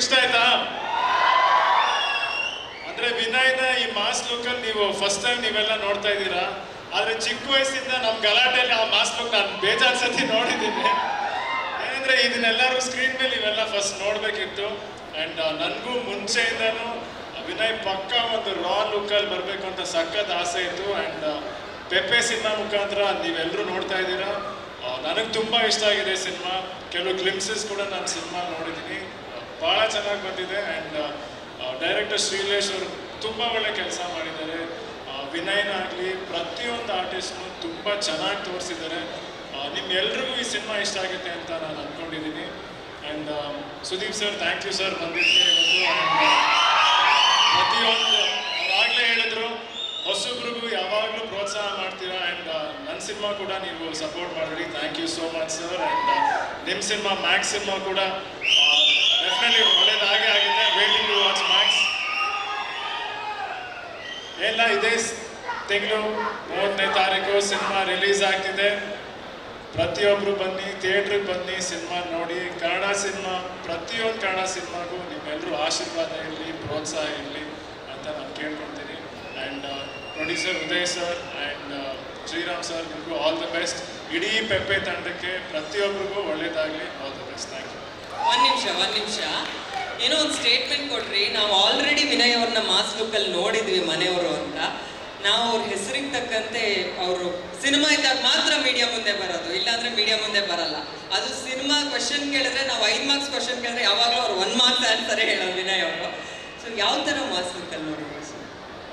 ಇಷ್ಟ ಆಯ್ತಾ? ಅಂದ್ರೆ ವಿನಯ್ನ ಈ ಮಾಸ್ ಲುಕ್ಕಲ್ಲಿ ನೀವು ಫಸ್ಟ್ ಟೈಮ್ ನೀವೆಲ್ಲ ನೋಡ್ತಾ ಇದ್ದೀರಾ. ಆದ್ರೆ ಚಿಕ್ಕ ವಯಸ್ಸಿಂದ ನಮ್ಮ ಗಲಾಟೆಯಲ್ಲಿ ಆ ಮಾಸ್ ಲುಕ್ ನಾನು ಬೇಜಾರ್ ಸತಿ ನೋಡಿದ್ದೀನಿ. ಏನಂದ್ರೆ ಇದನ್ನೆಲ್ಲರೂ ಸ್ಕ್ರೀನ್ ಮೇಲೆ ಇವೆಲ್ಲ ಫಸ್ಟ್ ನೋಡ್ಬೇಕಿತ್ತು. ಅಂಡ್ ನನಗೂ ಮುಂಚೆಯಿಂದನೂ ವಿನಯ್ ಪಕ್ಕ ಒಂದು ರಾ ಲುಕ್ಕಲ್ಲಿ ಬರಬೇಕು ಅಂತ ಸಖತ್ ಆಸೆ ಇತ್ತು. ಅಂಡ್ ಪೆಪ್ಪೆ ಸಿನಿಮಾ ಮುಖಾಂತರ ನೀವೆಲ್ಲರೂ ನೋಡ್ತಾ ಇದ್ದೀರಾ. ನನಗೆ ತುಂಬ ಇಷ್ಟ ಆಗಿದೆ ಸಿನಿಮಾ. ಕೆಲವು ಗ್ಲಿಮ್ಸಸ್ ಕೂಡ ನಾನು ಸಿನಿಮಾ ನೋಡಿದ್ದೀನಿ. ಚೆನ್ನಾಗಿ ಬಂದಿದೆ. ಆ್ಯಂಡ್ ಡೈರೆಕ್ಟರ್ ಶ್ರೀಲೇಶ್ ಅವರು ತುಂಬ ಒಳ್ಳೆ ಕೆಲಸ ಮಾಡಿದ್ದಾರೆ. ವಿನಯನ ವಿನಯ್ನಾಗಲಿ ಪ್ರತಿಯೊಂದು ಆರ್ಟಿಸ್ಟ್ನು ತುಂಬ ಚೆನ್ನಾಗಿ ತೋರಿಸಿದ್ದಾರೆ. ನಿಮ್ಮೆಲ್ರಿಗೂ ಈ ಸಿನಿಮಾ ಇಷ್ಟ ಆಗುತ್ತೆ ಅಂತ ನಾನು ಅಂದ್ಕೊಂಡಿದ್ದೀನಿ and Sudeep sir thank you sir ಬಂದಿದ್ದೆ ಪ್ರತಿಯೊಂದು ಆಗಲೇ ಹೇಳಿದ್ರು ಹೊಸಬ್ರಿಗೂ ಯಾವಾಗಲೂ ಪ್ರೋತ್ಸಾಹ ಮಾಡ್ತೀರಾ? ಆ್ಯಂಡ್ ನನ್ನ ಸಿನಿಮಾ ಕೂಡ ನೀವು ಸಪೋರ್ಟ್ ಮಾಡಿದ್ರಿ. Thank you so much sir and ನಿಮ್ಮ ಸಿನಿಮಾ ಮ್ಯಾಕ್ಸ್ ಸಿನಿಮಾ ಕೂಡ ಡೆಫಿನೆಟ್ಲಿ ಒಳ್ಳೇದಾಗೇ ಆಗಿದೆ. ವೇಟಿಂಗ್ ಟು ವಾಚ್ ಮ್ಯಾಕ್ಸ್ ಎಲ್ಲ ಇದೇ. ತಿಂಗಳು ಮೂವತ್ತನೇ ತಾರೀಕು ಸಿನಿಮಾ ರಿಲೀಸ್ ಆಗ್ತಿದೆ. ಪ್ರತಿಯೊಬ್ಬರು ಬನ್ನಿ ಥಿಯೇಟ್ರಿಗೆ ಬನ್ನಿ, ಸಿನಿಮಾ ನೋಡಿ. ಕನ್ನಡ ಸಿನಿಮಾ, ಪ್ರತಿಯೊಂದು ಕನ್ನಡ ಸಿನಿಮಾಗೂ ನಿಮ್ಮೆಲ್ಲರೂ ಆಶೀರ್ವಾದ ಇರಲಿ, ಪ್ರೋತ್ಸಾಹ ಇರಲಿ ಅಂತ ನಾನು ಕೇಳ್ಕೊಳ್ತೀನಿ. And producer Uday sir and Shriram sir ನಿಮಗೂ ಆಲ್ ದ ಬೆಸ್ಟ್ ಇಡೀ ಪೆಪ್ಪೆ ತಂಡಕ್ಕೆ ಪ್ರತಿಯೊಬ್ಬರಿಗೂ ಒಳ್ಳೆಯದಾಗಲಿ all the best thank you ನಿಮಿಷ, ಒಂದ್ ನಿಮಿಷ. ಏನೋ ಒಂದು ಸ್ಟೇಟ್ಮೆಂಟ್ ಕೊಡ್ರಿ. ನಾವು ಆಲ್ರೆಡಿ ವಿನಯ್ ಅವ್ರನ್ನ ಮಾಸ್ ಅಲ್ಲಿ ನೋಡಿದ್ವಿ, ಮನೆಯವರು ಅಂತ. ನಾವು ಅವ್ರ ಹೆಸರಿಗೆ ತಕ್ಕಂತೆ ಅವರು ಸಿನಿಮಾ ಇದ್ದಾಗ ಮಾತ್ರ ಮೀಡಿಯಾ ಮುಂದೆ ಬರೋದು. ಇಲ್ಲಾಂದ್ರೆ ಮೀಡಿಯಾ ಮುಂದೆ ಬರಲ್ಲ. ಅದು ಸಿನಿಮಾ ಕ್ವಶನ್ ಕೇಳಿದ್ರೆ ನಾವು ಐದು ಮಾರ್ಕ್ಸ್ ಕ್ವಶನ್ ಕೇಳಿದ್ರೆ ಯಾವಾಗಲೂ ಅವ್ರು ಒನ್ ಮಾರ್ಕ್ಸ್ ಆನ್ಸರೇ ಹೇಳೋದು ವಿನಯ್ ಅವರು. ಸೊ ಯಾವ ಥರ ಮಾಸ್ ಲುಕ್ಕಲ್ಲಿ ನೋಡಿದ್ವಿ ಸರ್?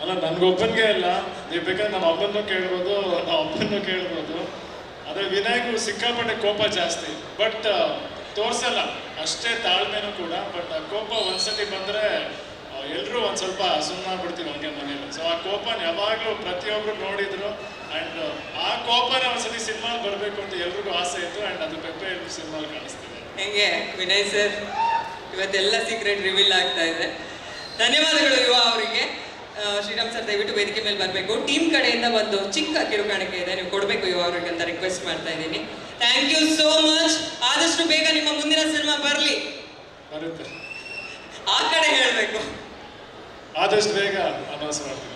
ಅಲ್ಲ ನನ್ಗೊಬ್ಬನಿಗೆ ಇಲ್ಲ. ನೀವು ಬೇಕಾದ್ರೆ ನಮ್ಮ ಅಪ್ಪನೂ ಕೇಳ್ಬೋದು ನಮ್ಮ ಅಪ್ಪನೂ ಕೇಳ್ಬೋದು. ಅದೇ ವಿನಾಯಕು ಸಿಕ್ಕಾಪಟ್ಟೆ ಕೋಪ ಜಾಸ್ತಿ. ಬಟ್ ತೋರ್ಸಲ್ಲ. ಅಷ್ಟೇ ತಾಳ್ಮೆನೂ ಕೂಡ ಬಟ್ ಆ ಕೋಪ ಒಂದ್ಸತಿ ಬಂದರೆ ಎಲ್ಲರೂ ಒಂದು ಸ್ವಲ್ಪ ಸುಮ್ಮನಾಗ್ಬಿಡ್ತೀವಿ ಹಂಗೆ ಮನೇಲಿ. ಸೊ ಆ ಕೋಪನ ಯಾವಾಗಲೂ ಪ್ರತಿಯೊಬ್ಬರು ನೋಡಿದ್ರು ಆ್ಯಂಡ್ ಆ ಕೋಪನ ಒಂದ್ಸತಿ ಸಿನಿಮಾಲ್ ಬರಬೇಕು ಅಂತ ಎಲ್ರಿಗೂ ಆಸೆ ಇತ್ತು ಆ್ಯಂಡ್ ಅದು ಪೆಪ್ಪೆ ಎಲ್ರು ಸಿನಿಮಾಲ್ ಕಾಣಿಸ್ತಿದೆ. ಹೆಂಗೆ ವಿನಯ್ ಸರ್, ಇವತ್ತೆಲ್ಲ ಸೀಕ್ರೆಟ್ ರಿವೀಲ್ ಆಗ್ತಾ ಇದೆ. ಧನ್ಯವಾದಗಳು ಶ್ರೀರಾಮ್ ಸರ್ ದಯವಿಟ್ಟು ವೇದಿಕೆ ಮೇಲೆ ಬರಬೇಕು. ಟೀಮ್ ಕಡೆಯಿಂದ ಒಂದು ಚಿಕ್ಕ ಕಿರುಕಾಣಿಕೆ ಇದೆ ನೀವು ಕೊಡಬೇಕು ಯುವ ಅವರಿಗೆ ಅಂತ ರಿಕ್ವೆಸ್ಟ್ ಮಾಡ್ತಾ ಇದ್ದೀನಿ. ಥ್ಯಾಂಕ್ ಯು ಸೋ ಮಚ್ ಆದಷ್ಟು ಬೇಗ ನಿಮ್ಮ ಮುಂದಿನ ಸಿನಿಮಾ ಬರಲಿ. ಬರುತ್ತೆ. ಆ ಕಡೆ ಹೇಳಬೇಕು. ಆದಷ್ಟು ಬೇಗ ಅನೌನ್ಸ್ ಮಾಡ್ತೀನಿ.